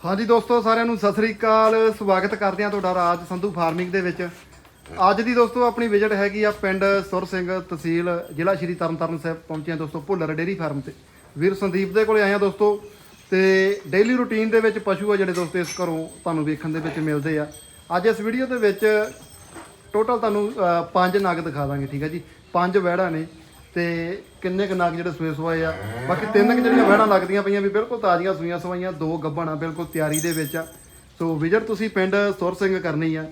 ਹਾਂਜੀ ਦੋਸਤੋ, ਸਾਰਿਆਂ ਨੂੰ ਸਤਿ ਸ੍ਰੀ ਅਕਾਲ। ਸਵਾਗਤ ਕਰਦੇ ਹਾਂ ਤੁਹਾਡਾ ਰਾਜ ਸੰਧੂ ਫਾਰਮਿੰਗ ਦੇ ਵਿੱਚ। ਅੱਜ ਦੀ ਦੋਸਤੋ, ਆਪਣੀ ਵਿਜ਼ਿਟ ਹੈਗੀ ਆ ਪਿੰਡ ਸੁਰ ਸਿੰਘ ਤਹਿਸੀਲ, ਜ਼ਿਲ੍ਹਾ ਸ਼੍ਰੀ ਤਰਨਤਾਰਨ ਸਾਹਿਬ ਪਹੁੰਚੇ ਹਾਂ ਦੋਸਤੋ, ਭੁੱਲਰ ਡੇਰੀ ਫਾਰਮ ਤੇ। ਵੀਰ ਸੰਦੀਪ ਦੇ ਕੋਲੇ ਆਏ ਹਾਂ ਦੋਸਤੋ, ਤੇ ਡੇਲੀ ਰੂਟੀਨ ਦੇ ਵਿੱਚ ਪਸ਼ੂ ਆ ਜਿਹੜੇ ਦੋਸਤੋ, ਇਸ ਘਰੋਂ ਤੁਹਾਨੂੰ ਵੇਖਣ ਦੇ ਵਿੱਚ ਮਿਲਦੇ ਆ। ਅੱਜ ਇਸ ਵੀਡੀਓ ਦੇ ਵਿੱਚ ਟੋਟਲ ਤੁਹਾਨੂੰ ਪੰਜ ਨਗ ਦਿਖਾ ਦਾਂਗੇ, ਠੀਕ ਹੈ ਜੀ? ਪੰਜ ਵਹਿੜਾਂ ਨੇ। ਤੇ ਕਿੰਨੇ ਕੁ ਨਗ ਜਿਹੜੇ ਸੂਏ ਸਵਾਏ ਆ? ਬਾਕੀ ਤਿੰਨ ਕੁ ਜਿਹੜੀਆਂ ਵਹਿੜਾਂ ਲੱਗਦੀਆਂ ਪਈਆਂ ਵੀ ਬਿਲਕੁਲ ਤਾਜ਼ੀਆਂ ਸੂਈਆਂ ਸਵਾਈਆਂ ਦੋ ਗੱਭਣ ਆ ਬਿਲਕੁਲ ਤਿਆਰੀ ਦੇ ਵਿੱਚ ਆ। ਸੋ ਵਿਜ਼ਿਟ ਤੁਸੀਂ ਪਿੰਡ ਸੁਰ ਸਿੰਘ ਕਰਨੀ ਆ।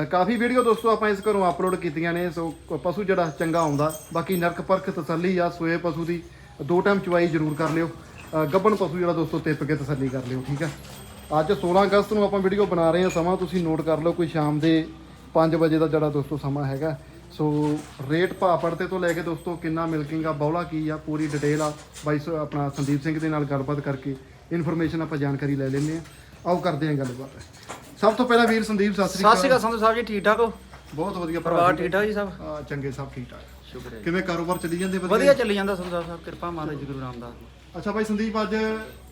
ਅਹ, ਕਾਫੀ ਵੀਡੀਓ ਦੋਸਤੋ ਆਪਾਂ ਇਸ ਘਰੋਂ ਅਪਲੋਡ ਕੀਤੀਆਂ ਨੇ ਸੋ ਕ- ਪਸ਼ੂ ਜਿਹੜਾ ਚੰਗਾ ਆਉਂਦਾ। ਬਾਕੀ ਨਰਕ ਪਰਖ ਤਸੱਲੀ ਆ ਸੂਏ ਪਸ਼ੂ ਦੀ ਦੋ ਟਾਈਮ ਚਵਾਈ ਜ਼ਰੂਰ ਕਰ ਲਿਓ। ਅਹ, ਗੱਭਣ ਪਸ਼ੂ ਜਿਹੜਾ ਦੋਸਤੋ ਤਿੱਪ ਕੇ ਤਸੱਲੀ ਕਰ ਲਿਓ ਠੀਕ ਆ? ਅੱਜ 16 ਅਗਸਤ ਨੂੰ ਆਪਾਂ ਵੀਡੀਓ ਬਣਾ ਰਹੇ ਹਾਂ ਸਮਾਂ ਤੁਸੀਂ ਨੋਟ ਕਰ ਲਓ ਕੋਈ ਸ਼ਾਮ ਦੇ 5 ਵਜੇ ਦਾ ਜਿਹੜਾ ਦੋਸਤੋ ਸਮਾਂ ਹੈਗਾ। ਸੋ ਰੇਟ ਭਾਅ ਪੜਤੇ ਤੋਂ ਲੈ ਕੇ ਦੋਸਤੋ ਕਿੰਨਾ ਮਿਲਕਿੰਗ ਆ ਬੌਲਾ ਕੀ ਆ ਪੂਰੀ ਡਿਟੇਲ ਆ। ਬਾਈ ਆਪਣਾ ਸੰਦੀਪ ਸਿੰਘ ਦੇ ਨਾਲ ਗੱਲਬਾਤ ਕਰਕੇ ਇਨਫੋਰਮੇਸ਼ਨ ਆਪਾਂ ਜਾਣਕਾਰੀ ਲੈ ਲੈਂਦੇ ਆ ਆਓ ਕਰਦੇ ਹਾਂ ਗੱਲਬਾਤ। ਸਭ ਤੋਂ ਪਹਿਲਾਂ ਵੀਰ ਸੰਦੀਪ ਸਤਿ ਸ੍ਰੀ ਸਤਿ ਸ਼੍ਰੀ ਅਕਾਲ। ਸਾਹਿਬ ਜੀ ਠੀਕ ਠਾਕ ਹੋ? ਬਹੁਤ ਵਧੀਆ ਪਰਿਵਾਰ ਠੀਕ ਠਾਕ ਜੀ ਸਭ? ਆ, ਚੰਗੇ ਸਭ ਠੀਕ ਠਾਕ। ਸ਼ੁਕਰ ਹੈ ਕਿਵੇਂ ਕਾਰੋਬਾਰ ਚੱਲੀ ਜਾਂਦੇ ਵਧੀਆ? ਚੱਲੀ ਜਾਂਦਾ ਸੰਧੂ ਸਾਹਿਬ ਕਿਰਪਾ ਮਹਾਰਾਜ ਜੀ ਗੁਰੂ ਰਾਮਦਾਸ ਦੀ। ਅੱਛਾ ਬਾਈ ਸੰਦੀਪ ਅੱਜ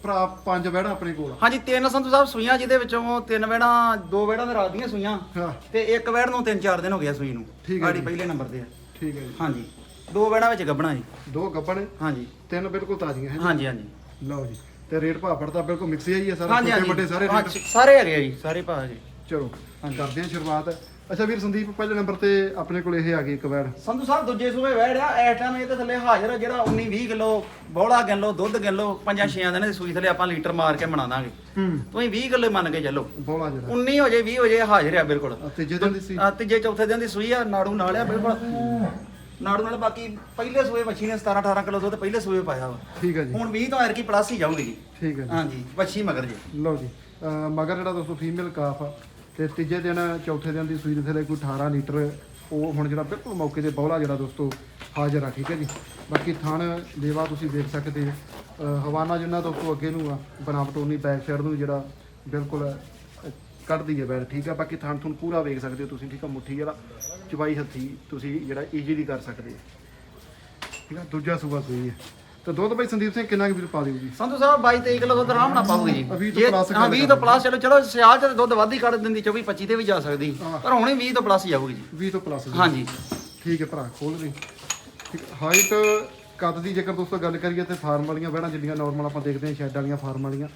ਭਰਾ ਪੰਜ ਬਹਿਣਾ ਆਪਣੇ ਕੋਲ। ਹਾਂਜੀ ਤਿੰਨ ਸੰਧੂ ਸਾਹਿਬ ਸੂਈਆਂ ਜਿਹਦੇ ਵਿੱਚੋਂ ਤਿੰਨ ਵੇੜਾਂ ਦੋ ਵੇੜਾਂ ਦੇ ਰਾਤ ਦੀਆਂ ਸੂਈਆਂ ਹਾਂ। ਤੇ ਇੱਕ ਵੇੜ ਨੂੰ ਤਿੰਨ ਚਾਰ ਦਿਨ ਹੋ ਗਿਆ ਸੂਈ ਨੂੰ। ਠੀਕ ਹੈ ਸਾਡੀ ਜੀ। ਪਹਿਲੇ ਨੰਬਰ ਤੇ ਆ। ਠੀਕ ਹੈ ਜੀ। ਹਾਂਜੀ। ਦੋ ਵੇੜਾਂ ਵਿੱਚ ਗੱਬਣਾ ਜੀ। ਦੋ ਗੱਪਣ ਹਾਂਜੀ। ਤਿੰਨ ਬਿਲਕੁਲ ਤਾਜ਼ੀਆਂ ਹੈ ਹਾਂਜੀ ਹਾਂਜੀ। ਲਓ ਜੀ। ਤੇ ਰੇਟ ਭਾਅ ਪੜਦਾ ਬਿਲਕੁਲ ਮਿਕਸ ਹੀ ਹੈ ਸਾਰਾ। ਹਾਂਜੀ ਛੋਟੇ ਹਾਂਜੀ। ਵੱਡੇ ਸਾਰੇ ਰੇਟ। ਸਾਰੇ ਹੈਗੇ ਆ ਜੀ ਸਾਰੇ ਭਾਅ ਜੀ। ਚਲੋ ਕਰਦੇ ਹਾਂ ਸ਼ੁਰੂਆਤ। ਅੱਛਾ ਵੀਰ ਸੰਦੀਪ ਪਹਿਲੇ ਨੰਬਰ ਤੇ ਆਪਣੇ ਕੋਲ ਇਹ ਆ ਗਈ ਇੱਕ ਵੈੜ। ਸੰਧੂ ਸਾਹਿਬ ਦੂਜੇ ਸੂਏ ਵੈੜ ਆ ਇਸ ਟਾਈਮ ਇਹ ਤੇ ਥੱਲੇ ਹਾਜ਼ਰ ਆ ਜਿਹੜਾ 19 20 ਕਿਲੋ ਬੋਲਾ ਕਿਲੋ ਦੁੱਧ ਕਿਲੋ ਪੰਜਾਂ ਛੇਆਂ ਦਿਨਾਂ ਦੀ ਸੂਈ ਥੱਲੇ ਆਪਾਂ ਲੀਟਰ ਮਾਰ ਕੇ ਬਣਾ ਦਾਂਗੇ। ਹੂੰ। ਤੁਸੀਂ 20 ਕਿਲੋ ਮੰਨ ਕੇ ਚੱਲੋ। ਬੋਲਾ ਜਿਹੜਾ। 19 ਹੋ ਜੇ 20 ਹੋ ਜੇ ਹਾਜ਼ਰ ਆ ਬਿਲਕੁਲ। ਆ ਤੀਜੇ ਦਿਨ ਦੀ ਆ ਤੀਜੇ ਚੌਥੇ ਦਿਨ ਦੀ ਸੂਈ ਆ ਨਾੜੂ ਨਾਲ ਆ ਬਿਲਕੁਲ। ਨਾੜੂ ਨਾਲ ਬਾਕੀ ਪਹਿਲੇ ਸੂਏ ਮੱਛੀ ਨੇ 17 18 ਕਿਲੋ ਦੁੱਧ ਪਹਿਲੇ ਸੂਏ ਪਾਇਆ ਵਾ। ਠੀਕ ਹੈ ਜੀ। ਹੁਣ 20 ਤੋਂ ਐਰਕੀ ਪਲੱਸ ਹੀ ਜਾਊਗੀ ਜੀ। ਠੀਕ ਹੈ ਹਾਂਜੀ ਵੱਛੀ ਮਗਰ ਜੀ। ਜੀ ਲਓ ਜੀ ਮਗਰ ਜਿਹੜਾ ਦੋਸਤੋ ਫੀਮੇਲ ਕਾਫ ਆ ਤੇ ਤੀਜੇ ਦਿਨ, ਚੌਥੇ ਦਿਨ ਦੀ ਸੂਈ ਦੇ ਥੱਲੇ ਕੋਈ 18 ਲੀਟਰ, ਉਹ ਹੁਣ ਜਿਹੜਾ ਬਿਲਕੁਲ ਮੌਕੇ ਤੇ ਬੌਲਾ ਜਿਹੜਾ ਦੋਸਤੋ, ਹਾਜ਼ਰ ਆ, ਠੀਕ ਹੈ ਜੀ? ਬਾਕੀ ਥਣ ਦੇਵਾ ਤੁਸੀਂ ਦੇਖ ਸਕਦੇ ਹੋ ਹਵਾਨਾ ਜਿੰਨਾ ਦੋਸਤੋ ਅੱਗੇ ਨੂੰ ਆ, ਬਨਾਵਟ ਉਨੀ ਬੈਕ ਸਾਈਡ ਨੂੰ ਜਿਹੜਾ ਬਿਲਕੁਲ ਕੱਢਦੀ ਹੈ ਬੈਲ, ਠੀਕ ਆ ਬਾਕੀ ਥਣ ਥੁਣ ਪੂਰਾ ਵੇਖ ਸਕਦੇ ਹੋ ਤੁਸੀਂ, ਠੀਕ ਆ ਮੁੱਠੀ ਜਿਹੜਾ ਚਵਾਈ ਹੱਥੀ ਤੁਸੀਂ ਜਿਹੜਾ ਈਜ਼ੀਲੀ ਕਰ ਸਕਦੇ ਹੋ। ਠੀਕ ਆ ਦੂਜਾ ਸੂਬਾ ਸੂਈ ਹੈ। ਤੇ ਦੁੱਧ ਬਾਈ ਸੰਦੀਪ ਸਿੰਘ ਕਿੰਨਾ ਕੁ ਵੀਰ ਪਾ ਦਿਓ ਜੀ? ਸੰਧੂ ਸਾਹਿਬ 22 23 ਕਿਲੋ ਦੁੱਧ ਆਰਾਮ ਨਾਲ ਪਾਉਗੀ ਜੀ। ਆ, 20 ਤੋਂ ਜੇ- plus ਹਾਂ ਗੱਲ 20 ਤੋਂ ਪਲੱਸ ਚਲੋ ਚਲੋ ਸਿਆਲ ਚ ਤਾਂ ਦੁੱਧ ਵੱਧ ਹੀ ਕੱਢ ਦਿੰਦੀ 24 25 ਤੇ ਵੀ ਜਾ ਸਕਦੀ। ਪਰ ਹੁਣੇ 20 ਤੋਂ ਪਲੱਸ ਹੀ ਜਾਊਗੀ ਜੀ। 20 ਤੋਂ ਪਲੱਸ ਹਾਂਜੀ। ਠੀਕ ਹੈ ਭਰਾ ਖੋਲ ਠੀਕ ਹਾਈਟ ਕੱਦ ਦੀ ਜੇਕਰ ਦੋਸਤੋ ਗੱਲ ਕਰੀਏ ਤੇ ਫਾਰਮ ਵਾਲੀਆਂ ਵਹਿੜਾਂ ਜਿੰਨੀਆਂ ਨਾਰਮਲ ਆਪਾਂ ਦੇਖਦੇ ਹਾਂ ਸ਼ੈੱਡ ਵਾਲੀਆਂ ਫਾਰਮ ਵਾਲੀਆਂ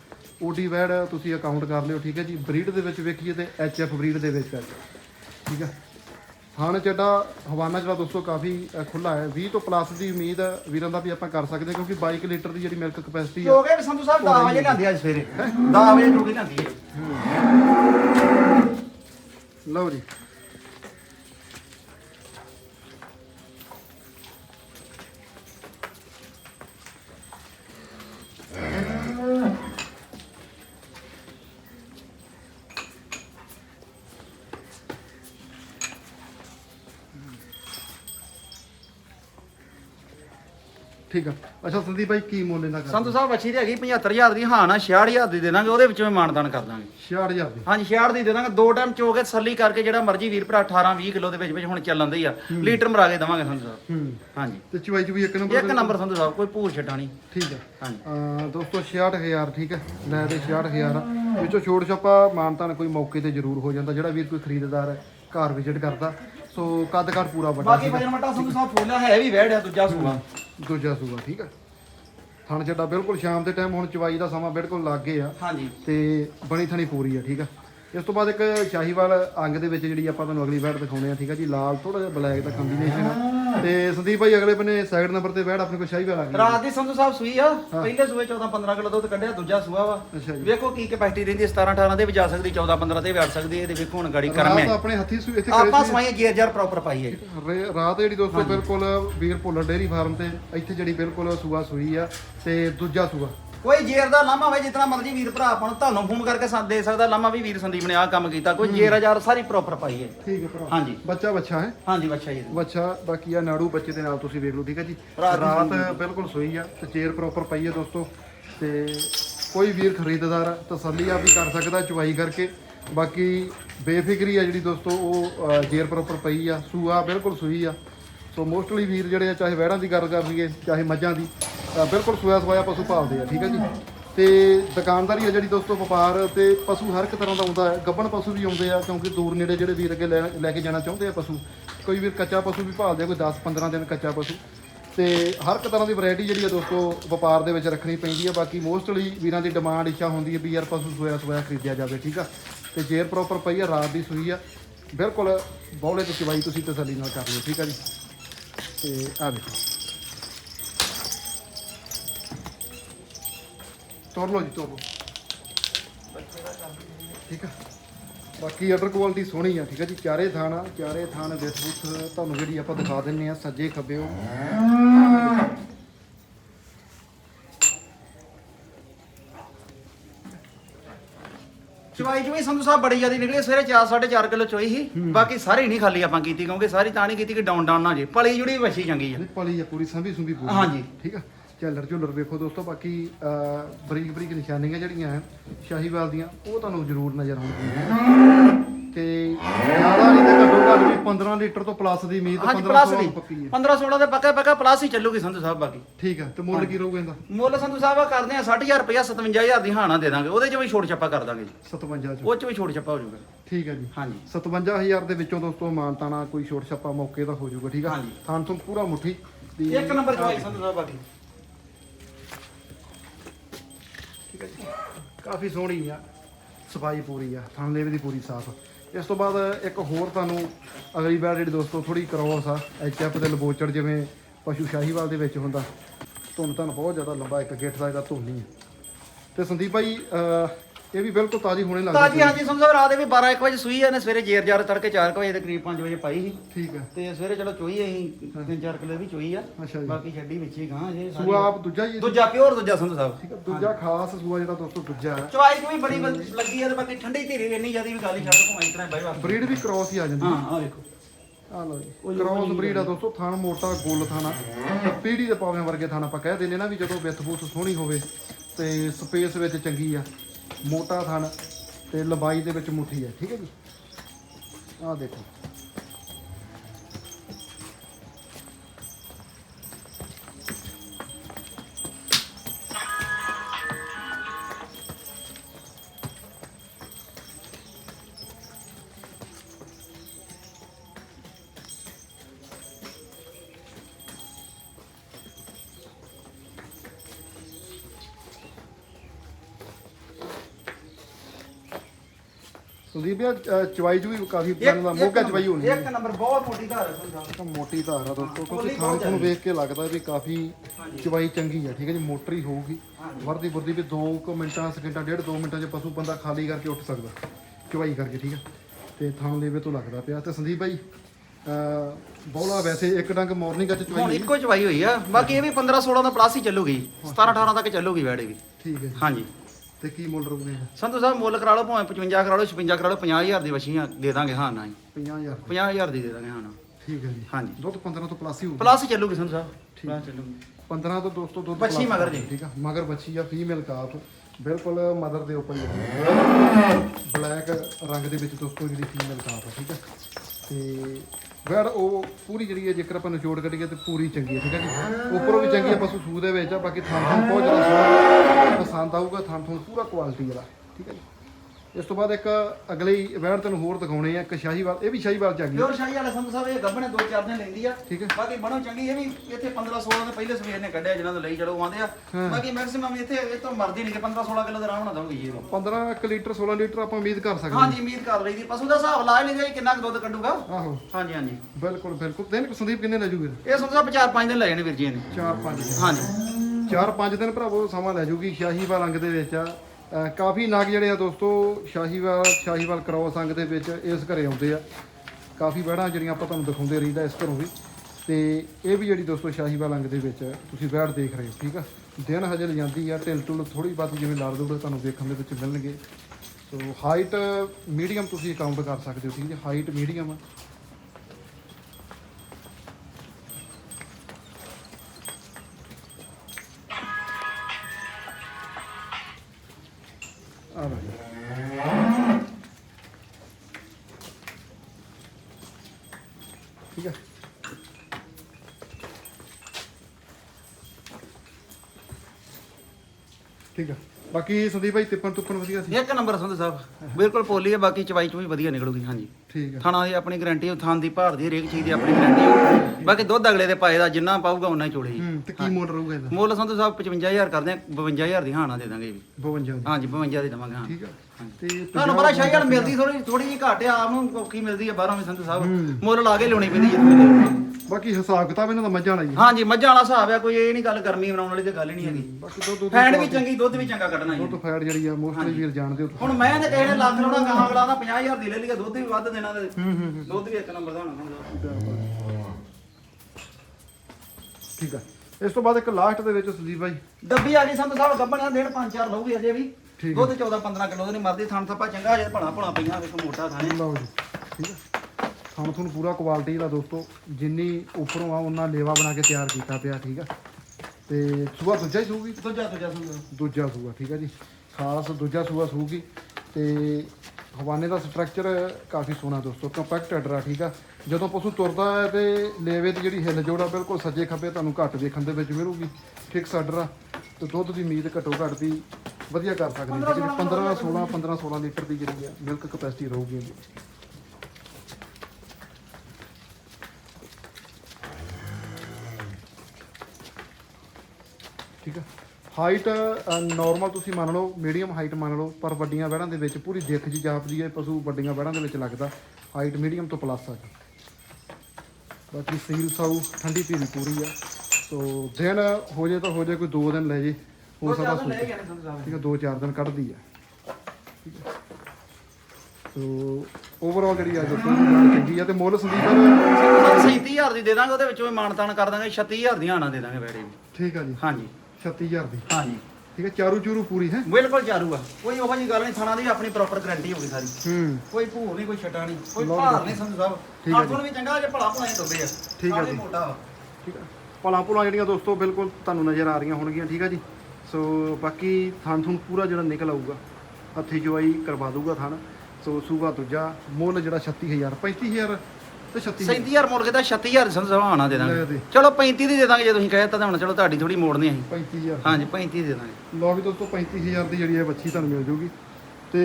ਓਡੀ ਵਹਿੜ ਤੁਸੀਂ ਅਕਾਊਂਟ ਕਰ ਲਿਓ ਠੀਕ ਹੈ ਜੀ। ਬਰੀਡ ਦੇ ਵਿੱਚ ਵੇਖੀਏ ਤੇ ਐਚਐਫ ਬਰੀਡ ਦੇ ਵਿੱਚ ਹੈ। ਠੀਕ ਹੈ। ਥਣ ਚੱਡਾ ਹਵਾਨਾ ਜਿਹੜਾ ਦੋਸਤੋ ਕਾਫੀ ਖੁੱਲਾ ਹੈ। 20 ਤੋਂ ਪਲੱਸ ਦੀ ਉਮੀਦ ਵੀਰਾਂ ਦਾ ਵੀ ਆਪਾਂ ਕਰ ਸਕਦੇ ਹਾਂ ਕਿਉਂਕਿ 22 ਲੀਟਰ ਦੀ ਜਿਹੜੀ ਮਿਲਕ ਕਪੈਸਿਟੀ ਹੈ। ਹੋ ਗਏ ਸੰਧੂ ਸਾਹਿਬ 10 ਵਜੇ ਲਿਆਂਦੀ ਅੱਜ ਸਵੇਰੇ। 10 ਵਜੇ ਜੋਗੀ ਲਿਆਂਦੀ ਹੈ। ਲਓ ਜੀ। ਠੀਕ ਆ। ਅੱਛਾ ਸੰਦੀਪ ਭਾਈ ਕੀ ਮੁੱਲ ਇਹਦਾ ਕਰ ਸੰਧੂ ਸਾਹਿਬ ਵੱਛੀ ਦੀ ਹੈਗੀ 75000 ਦੀ ਹਾਂ ਨਾ 66000 ਦੀ ਦੇ ਦਾਂਗੇ ਉਹਦੇ ਵਿੱਚੋਂ ਵੀ ਮਾਨਦਾਨ ਕਰ ਦਾਂਗੇ। 66000 ਦੀ? ਹਾਂਜੀ 66 ਦੀ ਦੇ ਦਾਂਗੇ ਦੋ ਟਾਈਮ ਚੋ ਕੇ ਤਸੱਲੀ ਕਰਕੇ ਜਿਹੜਾ ਮਰਜ਼ੀ ਵੀਰ ਭਰਾ 18 20 ਕਿਲੋ ਦੇ ਵਿੱਚ ਵਿੱਚ ਹੁਣ ਚੱਲਣ ਦੇ ਆ। ਲੀਟਰ ਮਰਾ ਕੇ ਦਵਾਂਗੇ ਸੰਧੂ ਸਾਹਿਬ। ਹੂੰ। ਹਾਂਜੀ। ਤੇ ਚਵਾਈ ਚ ਵੀ ਇੱਕ ਨੰਬਰ ਇੱਕ ਨੰਬਰ ਸੰਧੂ ਸਾਹਿਬ ਕੋਈ ਭੂਰ ਛਟਾਣੀ ਠੀਕ ਹੈ ਹਾਂਜੀ। ਅਹ ਦੋਸਤੋ 66000 ਠੀਕ ਹੈ ਲੈ ਦੇ 66000 ਆ। ਵਿੱਚੋਂ ਛੋੜ ਛੱਪਾ ਮਾਨਤਾਨ ਕੋਈ ਮੌਕੇ ਤੇ ਜ਼ਰੂਰ ਹੋ ਜਾਂਦਾ। ਜਿਹੜਾ ਵੀਰ ਕੋਈ ਖਰੀਦਦਾਰ ਹੈ ਘਰ ਵਿਜ਼ਿਟ ਕਰਦਾ ਸੋ ਕੱਦ ਘਰ ਪੂਰਾ ਵੱਡਾ ਬਾਕੀ ਵਜਨ ਮਟਾ ਸੰਧੂ ਸਾਹਿਬ ਫੋਲਾ ਹੈ ਵੀ ਵੈੜ ਦੂਜਾ ਸੂਆ। ਦੂਜਾ ਸੂਆ ਠੀਕ ਹੈ ਥਣ ਚੱਡਾ ਬਿਲਕੁਲ ਸ਼ਾਮ ਦੇ ਟਾਈਮ ਹੁਣ ਚਵਾਈ ਦਾ ਸਮਾਂ ਬਿਲਕੁਲ ਲੱਗ ਗਏ ਆ ਹਾਂਜੀ। ਤੇ ਬਣੀ ਥਣੀ ਪੂਰੀ ਆ ਠੀਕ ਆ। ਇਸ ਤੋਂ ਬਾਅਦ ਇੱਕ ਸ਼ਾਹੀਵਾਲ ਅੰਗ ਦੇ ਵਿੱਚ ਜਿਹੜੀ ਆਪਾਂ ਤੁਹਾਨੂੰ ਅਗਲੀ ਵੈੜ ਦਿਖਾਉਣੇ ਆ ਠੀਕ ਆ ਜੀ ਲਾਲ ਥੋੜਾ ਜਿਹਾ ਬਲੈਕ ਦਾ ਕੰਬੀਨੇਸ਼ਨ ਆ। ਤੇ ਸੰਦੀਪ ਭਾਈ ਅਗਲੇ ਬੰਨੇ ਸਾਈਡ ਨੰਬਰ ਤੇ ਵੈੜ ਆਪਣੇ ਕੋਲ ਸ਼ਾਹੀਵਾਲ ਆ ਗਈ ਰਾਤ ਦੀ ਸੰਧੂ ਸਾਹਿਬ ਸੂਈ ਆ? ਪਹਿਲੇ ਸੂਏ 14 15 ਕਿਲੋ ਦੁੱਧ ਕੱਢਿਆ ਦੂਜਾ ਸੂਆ ਵਾ। ਵੇਖੋ ਕੀ ਕੈਪੈਸਿਟੀ ਰਹਿੰਦੀ 17 18 ਦੇ ਵੀ ਜਾ ਸਕਦੀ 14 15 ਦੇ ਵੀ ਅੜ ਸਕਦੀ ਇਹਦੇ ਵੇਖੋ ਹੁਣ ਗਾੜੀ ਕਰਮ ਹੈ। ਆਪਣੇ ਹੱਥੀ ਸੂ ਇੱਥੇ ਆਪਾਂ ਸਵਾਈਆਂ ਜੇਰ ਜਰ ਪ੍ਰੋਪਰ ਪਾਈ ਹੈ। ਰਾਤ ਜਿਹੜੀ ਦੋਸਤੋ ਬਿਲਕੁਲ ਵੀਰ ਭੁੱਲਰ ਡੇਰੀ ਫਾਰਮ ਤੇ ਇੱਥੇ ਜਿਹੜੀ ਬਿਲਕੁਲ ਸੂਆ ਸੂਈ ਆ ਤੇ ਦੂਜਾ ਸੂਆ। ਕੋਈ ਜੇਰ ਦਾ ਲਾਮਾ ਹੋਵੇ ਜਿਤਨਾ ਮਰਜ਼ੀ ਵੀਰ ਭਰਾ ਆਪਾਂ ਨੂੰ ਤੁਹਾਨੂੰ ਫੋਨ ਕਰਕੇ ਸਾਥ ਦੇ ਸਕਦਾ ਲਾਮਾ ਵੀ ਵੀਰ ਸੰਦੀਪ ਨੇ ਆਹ ਕੰਮ ਕੀਤਾ। ਕੋਈ ਜੇਰ ਹਜ਼ਾਰ ਸਾਰੀ ਪ੍ਰੋਪਰ ਪਾਈ ਹੈ। ਠੀਕ ਹੈ ਭਰਾ। ਹਾਂਜੀ। ਬੱਚਾ ਬੱਚਾ ਹੈ। ਹਾਂਜੀ ਬੱਚਾ ਜੀ ਬੱਚਾ ਬਾਕੀ ਆ ਨਾੜੂ ਬੱਚੇ ਦੇ ਨਾਲ ਤੁਸੀਂ ਵੇਖ ਲਓ ਠੀਕ ਹੈ ਜੀ। ਰਾਤ ਬਿਲਕੁਲ ਸੋਈ ਆ ਤੇ ਚੇਅਰ ਪ੍ਰੋਪਰ ਪਈ ਆ ਦੋਸਤੋ। ਤੇ ਕੋਈ ਵੀਰ ਖਰੀਦਦਾਰ ਤਸੱਲੀ ਆ ਵੀ ਕਰ ਸਕਦਾ ਚੁਆਈ ਕਰਕੇ। ਬਾਕੀ ਬੇਫਿਕਰੀ ਆ ਜਿਹੜੀ ਦੋਸਤੋ ਉਹ ਅ, ਜੇਰ ਪ੍ਰੋਪਰ ਪਈ ਆ ਸੂਆ ਬਿਲਕੁਲ ਸੂਈ ਆ। ਸੋ ਮੋਸਟਲੀ ਵੀਰ ਜਿਹੜੇ ਆ ਚਾਹੇ ਵਹਿੜਾਂ ਦੀ ਗੱਲ ਕਰ ਲਈਏ ਚਾਹੇ ਮੱਝਾਂ ਦੀ ਅ, ਬਿਲਕੁਲ ਸੋਇਆ ਸਵਾਇਆ ਪਸ਼ੂ ਪਾਲਦੇ ਆ ਠੀਕ ਹੈ ਜੀ? ਤੇ ਦੁਕਾਨਦਾਰੀ ਆ ਜਿਹੜੀ ਦੋਸਤੋ ਵਪਾਰ ਤੇ ਪਸ਼ੂ ਹਰ ਇੱਕ ਤਰ੍ਹਾਂ ਦਾ ਆਉਂਦਾ ਹੈ। ਗੱਬਣ ਪਸ਼ੂ ਵੀ ਆਉਂਦੇ ਆ ਕਿਉਂਕਿ ਦੂਰ ਨੇੜੇ ਜਿਹੜੇ ਵੀਰ ਅੱਗੇ ਲੈ ਲੈ ਕੇ ਜਾਣਾ ਚਾਹੁੰਦੇ ਆ ਪਸ਼ੂ। ਕੋਈ ਵੀਰ ਕੱਚਾ ਪਸ਼ੂ ਵੀ ਭਾਲਦੇ ਆ ਕੋਈ 10 15 ਦਿਨ ਕੱਚਾ ਪਸ਼ੂ। ਤੇ ਹਰ ਇੱਕ ਤਰ੍ਹਾਂ ਦੀ ਵੈਰਾਈਟੀ ਜਿਹੜੀ ਆ ਦੋਸਤੋ ਵਪਾਰ ਦੇ ਵਿੱਚ ਰੱਖਣੀ ਪੈਂਦੀ ਆ। ਬਾਕੀ ਮੋਸਟਲੀ ਵੀਰਾਂ ਦੀ ਡਿਮਾਂਡ ਇੱਛਾ ਹੁੰਦੀ ਹੈ ਵੀ ਯਾਰ ਪਸ਼ੂ ਸੋਇਆ ਸੋਇਆ ਖਰੀਦਿਆ ਜਾਵੇ ਠੀਕ ਆ? ਤੇ ਜੇਰ ਪ੍ਰੋਪਰ ਪਈ ਆ ਰਾਤ ਦੀ ਸੂਈ ਆ ਬਿਲਕੁਲ ਬੌਲੇ ਤੇ ਚਵਾਈ ਤੁਸੀਂ ਤਸੱਲੀ ਨਾਲ ਕਰ ਲਿਓ ਠੀਕ ਆ ਜੀ? ਤੇ ਆ ਦੇਖੋ। ਤੋੜ ਲਓ ਜੀ ਤੋੜ ਲਓ। ਠੀਕ ਆ। ਬਾਕੀ ਅਡਰ ਕੁਆਲਿਟੀ ਸੋਹਣੀ ਆ, ਠੀਕ ਆ ਜੀ। ਚਾਰੇ ਥਾਣਾ, ਚਾਰੇ ਥਾਣ ਦੇ ਸਬੂਤ ਤੁਹਾਨੂੰ ਜਿਹੜੀ ਆਪਾਂ ਦਿਖਾ ਦਿੰਨੇ ਆ, ਸੱਜੇ ਖੱਬੇ ਉਹ। ਚਵਾਈ ਚਵਾਈ ਸੰਧੂ ਸਾਹਿਬ ਬੜੀ ਜਿਆਦੀ ਨਿਕਲੀ ਸਵੇਰੇ 4 4.5 ਕਿਲੋ ਚੋਈ ਸੀ। ਬਾਕੀ ਸਾਰੀ ਨਹੀਂ ਖਾਲੀ ਆਪਾਂ ਕੀਤੀ ਕਿਉਂਕਿ ਸਾਰੀ ਤਾਂ ਨਹੀਂ ਕੀਤੀ ਕਿ ਡਾਊਨ ਡਾਊਨ ਨਾ ਜੇ ਪਲੀ ਜੁੜੀ ਵਛੀ ਚੰਗੀ ਆ। ਨਹੀਂ ਪਲੀ ਆ ਪੂਰੀ ਸੰਭੀ ਸੁੰਭੀ ਪੂਰੀ। ਹਾਂਜੀ। ਠੀਕ ਆ? ਝੱਲਰ ਝੁੱਲਰ ਵੇਖੋ ਦੋਸਤੋ ਬਾਕੀ ਬਰੀਕ ਬਰੀਕ ਨਿਸ਼ਾਨੀਆਂ ਜਿਹੜੀਆਂ ਆ ਸ਼ਾਹੀਵਾਲ ਦੀਆਂ ਉਹ ਤੁਹਾਨੂੰ ਜ਼ਰੂਰ ਨਜ਼ਰ ਆਉਣਗੀਆਂ। ਤੇ ਜ਼ਿਆਦਾ ਨਹੀਂ ਤੇ ਘੱਟੋ ਘੱਟ ਵੀ 15 ਲੀਟਰ ਤੋਂ ਪਲੱਸ ਦੀ ਉਮੀਦ ਹਾਂਜੀ 15 ਪਲੱਸ ਦੀ। ਨੂੰ ਪੱਕੀ ਹੈ। 15 16 ਦੇ ਪੱਕਾ ਪੱਕਾ ਪਲੱਸ ਹੀ ਚੱਲੂਗੀ ਸੰਧੂ ਸਾਹਿਬ ਬਾਕੀ। ਠੀਕ ਆ ਤੇ ਮੁੱਲ ਕੀ ਰਹੂਗਾ ਇਹਦਾ? ਮੁੱਲ ਸੰਧੂ ਸਾਹਿਬ ਆ ਕਰਦੇ ਆ 60000 ਰੁਪਇਆ 57000 ਦੀ ਹਾਨਾ ਦੇ ਦਾਂਗੇ। ਉਹਦੇ ਚ ਵੀ ਛੋਟ ਛੱਪਾ ਕਰ ਦਾਂਗੇ ਜੀ। 57 ਚ। ਉਹ ਚ ਵੀ ਛੋਟ ਛੱਪਾ ਹੋ ਜਾਊਗਾ। ਠੀਕ ਹੈ ਜੀ। ਹਾਂਜੀ। 57000 ਦੇ ਵਿੱਚੋਂ ਦੋਸਤੋ ਮਾਨਤਾਣਾ ਕੋਈ ਛੋਟ ਛੱਪਾ ਮੌਕੇ ਦਾ ਹੋ ਜਾਊਗਾ ਠੀਕ ਆ? ਹਾਂਜੀ। ਥਾਂ ਤੋਂ ਪੂਰਾ ਮੁੱਠੀ ਦੀ ਇੱਕ ਨੰਬਰ ਚਵਾਈ ਸੰਧੂ ਸਾਹਿਬ ਬਾਕੀ। ਠੀਕ ਹੈ ਜੀ। ਕਾਫੀ ਸੋਹਣੀ ਆ। ਸਫ਼ਾਈ ਪੂਰੀ ਆ ਲੇਵੇ ਦੀ ਪੂਰੀ ਸਾਫ਼ ਇਸ ਤੋਂ ਬਾਅਦ ਇੱਕ ਹੋਰ ਤੁਹਾਨੂੰ ਅਗਲੀ ਵਾਰ ਜਿਹੜੀ ਦੋਸਤੋ ਥੋੜੀ ਕਰੋਸ ਆ ਐਚਐਫ ਦੇ ਲਬੋਚੜ ਜਿਵੇਂ ਪਸ਼ੂ ਸ਼ਾਹੀਵਾਲ ਦੇ ਵਿੱਚ ਹੁੰਦਾ। ਧੁੰਨ ਧੰਨ ਬਹੁਤ ਜ਼ਿਆਦਾ ਲੰਬਾ ਇੱਕ ਗਿੱਠ ਦਾ ਇਹਦਾ ਧੁੰਨ ਨਹੀਂ ਹੈ। ਤੇ ਸੰਦੀਪ ਭਾਈ ਇਹ ਵੀ ਬਿਲਕੁਲ ਤਾਜ਼ੀ ਹੋਣੇ ਲੱਗਦੀ ਤਾਜੀ ਹਾਂਜੀ ਸਾਹਿਬ ਰਾਤ ਦੇ ਵੀ 12 1 ਵਜੇ ਸੂਈ ਆ ਨੇ ਸਵੇਰੇ ਜੇਰ ਜਾਰ ਤੜਕੇ 4 ਵਜੇ ਦੇ ਕਰੀਬ 5 ਵਜੇ ਪਾਈ ਸੀ। ਠੀਕ ਹੈ ਤੇ ਸਵੇਰੇ ਚਲੋ ਚੋਈ ਅਸੀਂ ਤਿੰਨ ਚਾਰ ਕਿਲੋ ਵੀ ਚੋਈ ਆ। ਅੱਛਾ ਜੀ। ਬਾਕੀ ਛੱਡੀ ਵਿੱਚ ਹੀ ਗਾਂ ਜੇ ਸੂਆ ਆਪ ਦੂਜਾ ਹੈ? ਦੂਜਾ ਪਿਓਰ ਦੂਜਾ ਸੰਧੂ ਸਾਹਿਬ। ਠੀਕ ਹੈ ਦੂਜਾ ਖਾਸ ਸੂਆ ਜਿਹੜਾ ਦੋਸਤੋ ਦੂਜਾ ਹੈ। ਚਵਾਈ ਕੋਈ ਬੜੀ ਲੱਗੀ ਆ ਤੇ ਬਾਕੀ ਠੰਡੀ ਧੀਰੀ ਇੰਨੀ ਜਿਆਦੀ ਵੀ ਗੱਲ ਹੀ ਛੱਡ ਘੁਮਾਈ ਇਤਨਾ ਬਾਈ ਵਾਸਤੇ। ਬਰੀਡ ਵੀ ਕ੍ਰਾਸ ਹੀ ਆ ਜਾਂਦੀ। ਹਾਂ ਆ ਦੇਖੋ। ਆ ਲਓ ਜੀ ਕ੍ਰਾਸ ਬਰੀਡ ਆ ਦੋਸਤੋ ਥਣ ਮੋਟਾ ਗੋਲ ਥਾਣਾ। ਪੀੜੀ ਦੇ ਪਾਵੇਂ ਵਰਗੇ ਥਾਣਾ ਆਪਾਂ ਕਹਿ ਦਿੰਦੇ ਨਾ ਵੀ ਜਦੋਂ ਵਿੱਥ ਬੂਥ ਸੋਹਣੀ ਹੋਵੇ ਤੇ ਸਪੇਸ ਵਿੱਚ ਚੰਗੀ ਆ। ਮੋਟਾ ਥਣ ਤੇ ਲੰਬਾਈ ਦੇ ਵਿੱਚ ਮੁੱਠੀ ਹੈ ਠੀਕ ਹੈ ਜੀ? ਆਹ ਦੇਖੋ। ਸੰਦੀਪ ਯਾਰ ਅਹ, ਚਵਾਈ ਚ ਵੀ ਕਾਫੀ ਬਣਦਾ ਮੋਗਾ ਚਵਾਈ ਹੋਣੀ ਹੈ ਇੱਕ ਨੰਬਰ ਬਹੁਤ ਮੋਟੀ ਧਾਰ ਹੈ ਸਾਹਿਬ ਤਾਂ ਮੋਟੀ ਧਾਰ ਆ ਦੋਸਤੋ ਕਿਉਂਕਿ ਥਾਂ ਤੁਹਾਨੂੰ। ਵੇਖ ਕੇ ਲੱਗਦਾ ਵੀ ਕਾਫੀ। ਚਵਾਈ ਚੰਗੀ ਆ ਠੀਕ ਹੈ ਜੀ ਮੋਟਰੀ ਹੋਊਗੀ ਹਾਂਜੀ। ਵਰਦੀ ਵਰਦੀ ਵੀ 2 ਮਿੰਟਾਂ ਸਕਿੰਟਾਂ ਡੇਢ 2 ਮਿੰਟਾਂ 'ਚ ਪਸ਼ੂ ਬੰਦਾ ਖਾਲੀ ਕਰਕੇ ਉੱਠ ਸਕਦਾ ਚਵਾਈ ਕਰਕੇ ਠੀਕ ਆ ਤੇ ਥਾਂ ਲੇਵੇ ਤੋਂ ਲੱਗਦਾ ਪਿਆ ਤੇ ਸੰਦੀਪ ਭਾਈ ਅਹ ਬੌਲਾ ਵੈਸੇ ਇੱਕ ਡੰਗ ਮਾਰਨਿੰਗ ਹੁਣ ਚਵਾਈ ਹੋਈ। ਇੱਕੋ ਚਵਾਈ ਹੋਈ ਆ ਬਾਕੀ ਇਹ ਵੀ 15 16 ਦਾ ਪਲੱਸ ਹੀ ਚੱਲੂਗੀ 17 18 ਤੱਕ ਚੱਲੂਗੀ ਵੈੜੇ ਵੀ ਠੀਕ ਹੈ ਜੀ ਹਾਂਜੀ ਤੇ ਕੀ ਮੁੱਲ ਰੁਕਨੇ ਸੰਧੂ ਸਾਹਿਬ ਮੁੱਲ ਕਰਾ ਲਓ ਭਾਵੇਂ 55 ਕਰਾ ਲਓ 56 ਕਰਾ ਲਓ 50000 ਦੀ ਵਛੀਆਂ ਦੇ ਦਾਂਗੇ ਹਾਂ ਨਾ 50000 50000 ਦੀ। ਦੇ ਦਾਂਗੇ ਹਾਂ ਨਾ। ਠੀਕ ਹੈ ਜੀ। ਹਾਂਜੀ। ਦੁੱਧ 15 ਤੋਂ ਪਲੱਸ ਹੀ ਹੋਊਗਾ। ਪਲੱਸ ਹੀ ਚੱਲੂਗੀ ਸੰਧੂ ਸਾਹਿਬ। ਪਲੱਸ ਚੱਲੂਗੀ। 15 ਤੋਂ ਦੋਸਤੋ ਦੁੱਧ ਬੱਚੀ ਮਗਰ ਜੀ। ਠੀਕ ਆ ਮਗਰ ਬੱਚੀ ਆ ਫੀਮੇਲ ਕਾਫ ਬਿਲਕੁਲ ਮਦਰ ਦੇ ਉੱਪਰ ਬਲੈਕ ਰੰਗ ਦੇ ਵਿੱਚ ਦੋਸਤੋ ਜਿਹੜੀ ਫੀਮੇਲ ਕਾਫ ਆ ਠੀਕ ਆ। ਤੇ ਵੈੜ ਉਹ ਪੂਰੀ ਜਿਹੜੀ ਹੈ, ਜੇਕਰ ਆਪਾਂ ਨਿਚੋੜ ਕੱਢੀਏ ਤੇ ਪੂਰੀ ਚੰਗੀ ਹੈ, ਠੀਕ ਹੈ ਜੀ? ਉੱਪਰੋਂ ਵੀ ਚੰਗੀ ਹੈ ਪਸ਼ੂ ਸੂ ਦੇ ਵਿੱਚ ਆ, ਬਾਕੀ ਥਣ ਥਣ ਬਹੁਤ ਜ਼ਿਆਦਾ ਪਸੰਦ ਆਊਗਾ ਥਣ ਥਣ ਪੂਰਾ ਕੁਆਲਿਟੀ ਵਾਲਾ, ਠੀਕ ਹੈ ਜੀ? ਇਸ ਤੋਂ ਬਾਅਦ ਇੱਕ ਅਗਲੀ ਵੈੜ ਤੈਨੂੰ ਹੋਰ ਦਿਖਾਉਣੇ ਆ ਇੱਕ ਸ਼ਾਹੀਵਾਲ ਇਹ ਵੀ ਸ਼ਾਹੀਵਾਲ ਚ ਆ ਗਈ ਪਿਓਰ ਸ਼ਾਹੀ ਵਾਲਾ ਸੰਧੂ ਸਾਹਿਬ ਇਹ ਗੱਭਣੇ ਦੋ ਚਾਰ ਦਿਨ ਲੈਂਦੀ ਆ। ਠੀਕ ਹੈ ਬਾਕੀ ਬਣੋ ਚੰਗੀ ਇਹ ਵੀ ਇੱਥੇ 15 16 ਦੇ ਪਹਿਲੇ ਸਵੇਰ ਨੇ ਕੱਢਿਆ ਜਿਹਨਾਂ ਤੋਂ ਲਈ ਚਲੋ ਆਉਂਦੇ ਆ। ਬਾਕੀ ਮੈਕਸਿਮਮ ਇੱਥੇ ਇਹ ਤੋਂ ਮਰਦੀ ਨਹੀਂ ਕਿ 15 16 ਕਿਲੋ ਦਾ ਆਰਾਮ ਨਾਲ ਦਊਗੀ ਇਹ 15 ਕੁ ਲੀਟਰ 16 ਲੀਟਰ ਆਪਾਂ ਉਮੀਦ ਕਰ ਸਕਦੇ ਹਾਂਜੀ ਉਮੀਦ ਕਰ ਲਈ ਦੀ। ਪਸ਼ੂ ਦਾ ਹਿਸਾਬ ਲਾ ਹੀ ਨਹੀਂ ਜਾਈ ਕਿੰਨਾ ਕੁ ਦੁੱਧ ਕੱਢੂਗਾ ਹਾਂ ਆਹੋ। ਹਾਂਜੀ ਹਾਂਜੀ। ਬਿਲਕੁਲ ਬਿਲਕੁਲ। ਦਿਨ ਕੁ ਸੰਦੀਪ ਕਿੰਨੇ ਲੈ ਜੂਗੇ? ਇਹ ਸੰਧੂ ਸਾਹਿਬ ਚਾਰ ਪੰਜ ਦਿਨ ਲੈ ਜਾਣੇ ਵੀਰ ਜੀ ਇਹਨੇ। 4-5 ਹਾਂਜੀ। ਚਾਰ ਪੰਜ ਦਿਨ ਭਰਾਵੋ ਸਮਾਂ ਲੈ ਜੂਗੀ ਸ਼ਾਹੀਵਾਲ ਰੰਗ ਦੇ ਵਿੱਚ ਆ। ਕਾਫੀ ਨਾਗ ਜਿਹੜੇ ਆ ਦੋਸਤੋ, ਸ਼ਾਹੀਵਾਲ ਸ਼ਾਹੀਵਾਲ ਕ੍ਰੋਸ ਅੰਗ ਦੇ ਵਿੱਚ ਇਸ ਘਰੇ ਆਉਂਦੇ ਆ। ਕਾਫੀ ਬਹਿੜਾਂ ਜਿਹੜੀਆਂ ਆਪਾਂ ਤੁਹਾਨੂੰ ਦਿਖਾਉਂਦੇ ਰਹੀਦਾ ਇਸ ਘਰੋਂ ਵੀ। ਤੇ ਇਹ ਵੀ ਜਿਹੜੀ ਦੋਸਤੋ ਸ਼ਾਹੀਵਾਲ ਅੰਗ ਦੇ ਵਿੱਚ ਤੁਸੀਂ ਵਹਿੜ ਦੇਖ ਰਹੇ ਹੋ, ਠੀਕ ਆ? ਦਿਨ ਹਜੇ ਜਾਂਦੀ ਆ, ਢਿੱਲ ਟੁੱਲ ਥੋੜੀ ਬਾਤ ਜਿਵੇਂ ਲੜ ਦੂੜ ਤੁਹਾਨੂੰ ਦੇਖਣ ਦੇ ਵਿੱਚ ਮਿਲਣਗੇ। ਸੋ ਹਾਈਟ ਮੀਡੀਅਮ ਤੁਸੀਂ ਅਕਾਊਂਟ ਕਰ ਸਕਦੇ ਹੋ, ਠੀਕ ਹੈ ਹਾਈਟ ਮੀਡੀਅਮ ਆ ਲਓ ਠੀਕ ਹੈ ਠੀਕ ਹੈ ਬਾਕੀ ਸੰਦੀਪ ਭਾਈ ਤਿੱਪਣ ਤੁੱਪਣ ਵਧੀਆ ਸੀ। ਇੱਕ ਨੰਬਰ ਸੰਧੂ ਸਾਹਿਬ। ਬਿਲਕੁਲ ਪੋਲੀ ਹੈ ਬਾਕੀ ਚਵਾਈ ਚੁਈ ਵਧੀਆ ਨਿਕਲੂਗੀ, ਹਾਂਜੀ। ਠੀਕ ਆ। ਥਾਣਾ ਦੀ ਆਪਣੀ ਗਾਰੰਟੀ ਥਾਂ ਦੀ ਭਾਰ ਦੀ ਹਰੇਕ ਚੀਜ਼ ਦੀ ਆਪਣੀ ਗਾਰੰਟੀ ਬਾਕੀ ਦੁੱਧ ਅਗਲੇ ਦੇ ਪਾਏ ਦਾ ਜਿੰਨਾ ਪਾਊਗਾ ਉਨਾ ਹੀ ਚੋਲੇ ਜੀ। ਹੂੰ ਤੇ ਕੀ ਮੁੱਲ ਰਹੂਗਾ ਇਹਦਾ? ਮੁੱਲ ਸੰਧੂ ਸਾਹਿਬ 55000 ਕਰਦੇ ਆ 52000 ਦੀ ਹਾਣਾ ਦੇ ਦਾਂਗੇ ਜੀ। 52 ਦੀ। ਹਾਂਜੀ 52 ਦੀ ਦਵਾਂਗੇ ਹਾਂ ਠੀਕ ਆ। ਤੇ ਤੁਹਾਨੂੰ ਪਤਾ ਸ਼ਾਇਦ ਮਿਲਦੀ ਥੋੜੀ ਥੋੜੀ ਜਿਹੀ ਘੱਟ ਆ ਆਪ ਨੂੰ ਔਖੀ ਮਿਲਦੀ ਆ ਬਾਹਰੋਂ ਵੀ ਸੰਧੂ ਸਾਹਿਬ। ਮੁੱਲ ਲਾ ਕੇ ਲਿਆਉਣੀ ਪੈਂਦੀ ਜਿੱਥੇ ਬਾਕੀ ਹਿਸਾਬ ਕਿਤਾਬ ਇਹਨਾਂ ਦਾ ਮੱਝਾਂ ਵਾਲਾ ਹੀ ਆ। ਹਾਂਜੀ ਮੱਝਾਂ ਵਾਲਾ ਹਿਸਾਬ ਆ ਕੋਈ ਇਹ ਨਹੀਂ ਗੱਲ ਗਰਮੀ ਬਣਾਉਣ ਵਾਲੀ ਤੇ ਗੱਲ ਹੀ ਨਹੀਂ ਹੈਗੀ। ਬਾਕੀ ਦੁੱਧ ਦੁੱਧ ਫੈਟ ਵੀ ਚੰਗੀ ਦੁੱਧ ਵੀ ਚੰਗਾ ਕੱਢਣਾ ਜੀ। ਦੁੱਧ ਫੈਟ ਜਿਹੜੀ ਆ ਮੋਸਟਲੀ ਵੀਰ ਜਾਣਦੇ ਹੋ ਹੁਣ ਮੈਂ ਤੇ ਕਿਸੇ ਨੇ ਲੱਖ ਲਾਉਣਾ ਗਾਂ ਅਗਲਾ ਦਾ 50000 ਦੀ ਲੈ ਲਈ ਦੁੱਧ ਵੀ ਵੱਧ ਦੇਣਾ ਤੇ ਦੁੱਧ ਵੀ ਇੱਕ ਨੰਬਰ ਦਾ ਹੋਣਾ ਸਮਝੋ ਠੀਕ ਆ। ਇਸ ਤੋਂ ਬਾਅਦ ਇੱਕ ਲਾਸਟ ਦੇ ਵਿੱਚ ਸੰਦੀਪ ਭਾਈ ਡੱਬੀ ਆ ਗਈ ਸੰਤ ਸਾਹਿਬ ਗੱਬਣਿਆ ਡੇਢ ਪੰਜ ਚਾਰ ਲਊਗੀ ਅਜੇ ਵੀ। ਠੀਕ ਦੁੱਧ 14 15 ਕਿਲੋ ਦੇ ਨਹੀਂ ਮਰਦੀ ਥਣ ਥੱਪਾ ਚੰਗਾ ਜੇ ਭਣਾ ਭਣਾ ਪਈਆਂ ਵੇਖ ਮੋਟਾ ਥਾਣੇ। ਲਓ ਜੀ ਠੀਕ ਆ। ਸਾਨੂੰ ਤੁਹਾਨੂੰ ਪੂਰਾ ਕੁਆਲਿਟੀ ਦਾ ਦੋਸਤੋ ਜਿੰਨੀ ਉੱਪਰੋਂ ਆ ਉਹਨਾਂ ਲੇਵਾ ਬਣਾ ਕੇ ਤਿਆਰ ਕੀਤਾ ਪਿਆ ਠੀਕ ਆ। ਤੇ ਸੂਆ ਦੂਜਾ ਹੀ ਸੂਗੀ ਦੂਜਾ ਦੂਜਾ ਸੰਤ ਦੂਜਾ ਸੂਆ ਠੀਕ ਆ ਜੀ। ਖਾਸ ਦੂਜਾ ਸੂਆ ਸੂਗੀ ਤੇ ਹਵਾਨੇ ਦਾ ਸਟਰਕਚਰ ਕਾਫੀ ਸੋਹਣਾ ਦੋਸਤੋ ਕੰਪੈਕਟ ਆ ਠੀਕ ਆ? ਜਦੋਂ ਪਸ਼ੂ ਤੁਰਦਾ ਹੈ ਤੇ ਲੇਵੇ ਦੀ ਜਿਹੜੀ ਹਿੱਲ ਜੋੜਾ ਬਿਲਕੁਲ ਸੱਜੇ ਖੱਬੇ ਤੁਹਾਨੂੰ ਘੱਟ ਦੇਖਣ ਦੇ ਵਿੱਚ ਮਿਲੂਗੀ। ਫਿਕਸ ਆ ਤੇ ਦੁੱਧ ਦੀ ਉਮੀਦ ਘੱਟੋ ਘੱਟ ਦੀ ਵਧੀਆ ਕਰ ਸਕਦੇ ਹਾਂ। ਜਿਹੜੀ 15 16 15 16 ਲੀਟਰ ਦੀ ਜਿਹੜੀ ਆ ਮਿਲਕ ਕਪੈਸਿਟੀ ਰਹੂਗੀ ਇਹਦੀ। ਠੀਕ ਆ? ਹਾਈਟ ਨਾਰਮਲ ਤੁਸੀਂ ਮੰਨ ਲਓ ਮੀਡੀਅਮ ਹਾਈਟ ਮੰਨ ਲਓ ਪਰ ਵੱਡੀਆਂ ਵਹਿੜਾਂ ਦੇ ਵਿੱਚ ਪੂਰੀ ਦਿੱਖ ਜੀ ਜਾਪਦੀ ਹੈ ਪਸ਼ੂ ਵੱਡੀਆਂ ਵਹਿੜਾਂ ਦੇ ਵਿੱਚ ਲੱਗਦਾ। ਹਾਈਟ ਮੀਡੀਅਮ ਤੋਂ ਪਲੱਸ ਆ ਬਾਕੀ ਸੀਲ ਸਾਊ ਠੰਡੀ ਪੀਰੀ ਪੂਰੀ ਆ। ਸੋ ਦਿਨ ਹੋ ਜੇ ਤਾਂ ਹੋ ਜੇ ਕੋਈ 2 ਦਿਨ ਲੈ ਜੇ ਹੋ ਸਕਦਾ ਸੂ ਲੈ ਗਿਆ ਨੇ ਸੰਤ ਸਾਹਿਬ ਠੀਕ ਆ 2-4 ਦਿਨ ਕੱਢਦੀ ਆ। ਠੀਕ ਆ। ਸੋ ਓਵਰਆਲ ਜਿਹੜੀ ਅੱਜ ਚੰਗੀ ਆ ਤੇ ਮੁੱਲ ਸੰਦੀਪ ਸਰ 37000 ਦੀ ਦੇ ਦਾਂਗੇ ਉਹਦੇ ਵਿੱਚੋਂ ਮਾਨਤਾਨ ਕਰ ਦਾਂਗੇ 36000 ਦੀਆਂ ਆਣਾ ਦੇ ਦਾਂਗੇ ਬੈੜੇ ਠੀਕ ਆ ਜੀ। ਹਾਂਜੀ। 36000 ਦੀ। ਹਾਂਜੀ। ਠੀਕ ਹੈ ਚਾਰੂ ਚੂਰੂ ਪੂਰੀ ਹੈ? ਬਿਲਕੁਲ ਚਾਰੂ ਆ। ਕੋਈ ਉਹੋ ਜੀ ਗੱਲ ਨਹੀਂ ਥਾਣਾ ਦੀ ਆਪਣੀ ਪ੍ਰੋਪਰ ਗਾਰੰਟੀ ਹੋਊਗੀ ਸਾਰੀ। ਹੂੰ। ਕੋਈ ਭੂਰ ਨਹੀਂ ਕੋਈ ਛਟਾ ਨਹੀਂ ਕੋਈ ਲਓ ਭਾਰ ਨਹੀਂ ਸਾਹਿਬ ਠੀਕ ਹੈ ਆਪ ਨੂੰ ਵੀ ਚੰਗਾ ਜੇ ਭਲਾ ਭਲਾ ਹੀ ਡੁੱਬੇ ਆ। ਠੀਕ ਹੈ ਨਾਲੇ ਜੀ। ਮੋਟਾ ਵਾ। ਠੀਕ ਆ। ਭਲਾ ਭੁਲਾ ਜਿਹੜੀਆਂ ਦੋਸਤੋ ਬਿਲਕੁਲ ਤੁਹਾਨੂੰ ਨਜ਼ਰ ਆ ਰਹੀਆਂ ਹੋਣਗੀਆਂ ਠੀਕ ਆ ਜੀ? ਸੋ ਬਾਕੀ ਥਣ ਥੁਣ ਪੂਰਾ ਜਿਹੜਾ ਨਿਕਲ ਆਊਗਾ ਹੱਥੀ ਜਵਾਈ ਕਰਵਾ ਦੂਗਾ ਥਣ। ਸੋ ਸੂਗਾ ਦੂਜਾ ਮੁੱਲ ਜਿਹੜਾ 36000 35000 ਤੇ 36000 37000 ਮੁੜ ਕੇ ਤਾਂ 36000 ਸੰਧੂ ਸਾਹਿਬ ਆਣਾ ਦੇ ਲੈ ਦਾਂਗੇ। ਦੇ। ਚਲੋ 35 ਦੀ ਦੇ ਦਾਂਗੇ ਜੇ ਤੁਸੀਂ ਕਹੇ ਤਾਂ ਹੁਣ ਚਲੋ ਤੁਹਾਡੀ ਥੋੜੀ ਮੋੜਨੀ ਅਸੀਂ। 35000 ਹਾਂਜੀ 35 ਦੀ ਦੇ ਦਾਂਗੇ। ਲਓ ਵੀ ਦੋਸਤੋ 35000 ਦੀ ਜਿਹੜੀ ਇਹ ਬੱਚੀ ਤੁਹਾਨੂੰ ਮਿਲ ਜੂਗੀ। ਤੇ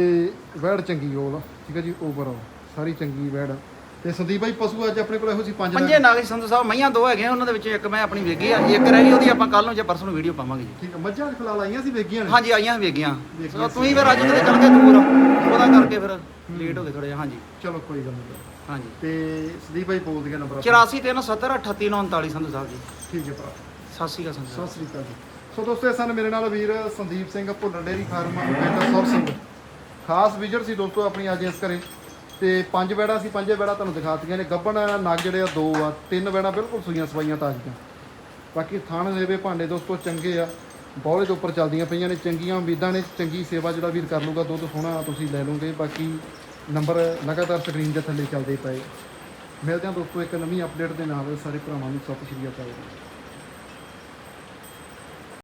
ਵੈੜ ਚੰਗੀ ਹੋਲ ਠੀਕ ਹੈ ਜੀ ਓਵਰਆਲ ਸਾਰੀ ਚੰਗੀ ਵੈੜ ਆ। ਤੇ ਸੰਦੀਪ ਭਾਈ ਪਸ਼ੂ ਅੱਜ ਆਪਣੇ ਕੋਲ ਇਹੋ ਸੀ ਪੰਜ ਪੰਜੇ ਨਾਗ ਸੰਧੂ ਸਾਹਿਬ ਮਈਆਂ ਦੋ ਹੈਗੇ ਆ, ਉਹਨਾਂ ਦੇ ਵਿੱਚ ਇੱਕ ਮੈਂ ਆਪਣੀ ਵੇਗੀ ਆ। ਇੱਕ ਰਹਿ ਗਈ ਉਹਦੀ ਆਪਾਂ ਕੱਲ ਨੂੰ ਜਾਂ ਪਰਸੋਂ ਨੂੰ ਵੀਡੀਓ ਪਾਵਾਂਗੇ ਜੀ। ਠੀਕ ਆ ਮੱਝਾਂ ਫਿਲਹਾਲ ਆਈਆਂ ਸੀ ਵੇਗੀਆਂ ਨੇ? ਹਾਂਜੀ ਆਈਆਂ ਵੇਗੀਆਂ ਸੋ। ਤੁਸੀਂ ਫਿਰ ਅੱਜ ਕਿਤੇ ਚੱਲ ਗਏ ਦੂਰ ਉਹਦਾ ਕਰਕੇ ਫਿਰ ਲੇਟ ਹੋ ਗਏ ਥੋੜੇ ਜਿਹਾ ਹਾਂਜੀ। ਚਲੋ ਕੋਈ ਗੱਲ ਨਹੀਂ। ਹਾਂਜੀ। ਤੇ ਸੰਦੀਪ ਭਾਈ ਬੋਲ ਦਿਆ ਨੰਬਰ 84 370 38 39 ਸੰਧੂ ਸਾਹਿਬ ਜੀ। ਠੀਕ ਹੈ ਭਰਾ। ਸਤਿ ਸ਼੍ਰੀ ਅਕਾਲ ਸੰਧੂ ਸਤਿ ਸ੍ਰੀ ਅਕਾਲ ਜੀ। ਸੋ ਦੋਸਤੋ ਇਹ ਸਨ ਮੇਰੇ ਨਾਲ ਵੀਰ ਸੰਦੀਪ ਸਿੰਘ ਭੁੱਲਰ ਡੇਰੀ ਫਾਰਮ ਪਿੰਡ ਸੁਰ ਸਿੰਘ। ਖਾਸ ਵਿਜ਼ਿਟ ਸੀ ਦੋਸਤੋ ਆਪਣੀ ਅੱਜ ਇਸ ਘਰੇ। ਤੇ ਪੰਜ ਬੈੜਾ ਸੀ ਪੰਜੇ ਬੈੜਾ ਤੁਹਾਨੂੰ ਦਿਖਾਤੀਆਂ ਨੇ। ਗੱਬਣ ਨਗ ਜਿਹੜੇ ਆ ਦੋ ਆ। ਤਿੰਨ ਬੈੜਾ ਬਿਲਕੁਲ ਸੂਈਆਂ ਸਵਾਈਆਂ ਤਾਜ਼ੀਆਂ। ਬਾਕੀ ਥਾਣ ਦੇਵੇ ਭਾਂਡੇ ਦੋਸਤੋ ਚੰਗੇ ਆ। ਬੌਲੇ ਦੇ ਉੱਪਰ ਚੱਲਦੀਆਂ ਪਈਆਂ ਨੇ। ਚੰਗੀਆਂ ਉਮੀਦਾਂ ਨੇ। ਚੰਗੀ ਸੇਵਾ ਜਿਹੜਾ ਵੀਰ ਕਰ ਲੂਗਾ ਦੁੱਧ ਸੋਹਣਾ ਤੁਸੀਂ ਲੈ ਲਓਗੇ। ਬਾਕੀ ਨੰਬਰ ਲਗਾਤਾਰ ਸਕਰੀਨ ਦੇ ਥੱਲੇ ਚੱਲਦੇ ਪਏ। ਮਿਲਦੇ ਹਾਂ ਦੋਸਤੋ ਇੱਕ ਨਵੀਂ ਅਪਡੇਟ ਦੇ ਨਾਲ। ਸਾਰੇ ਭਰਾਵਾਂ ਨੂੰ ਸਤਿ ਸ਼੍ਰੀ ਅਕਾਲ।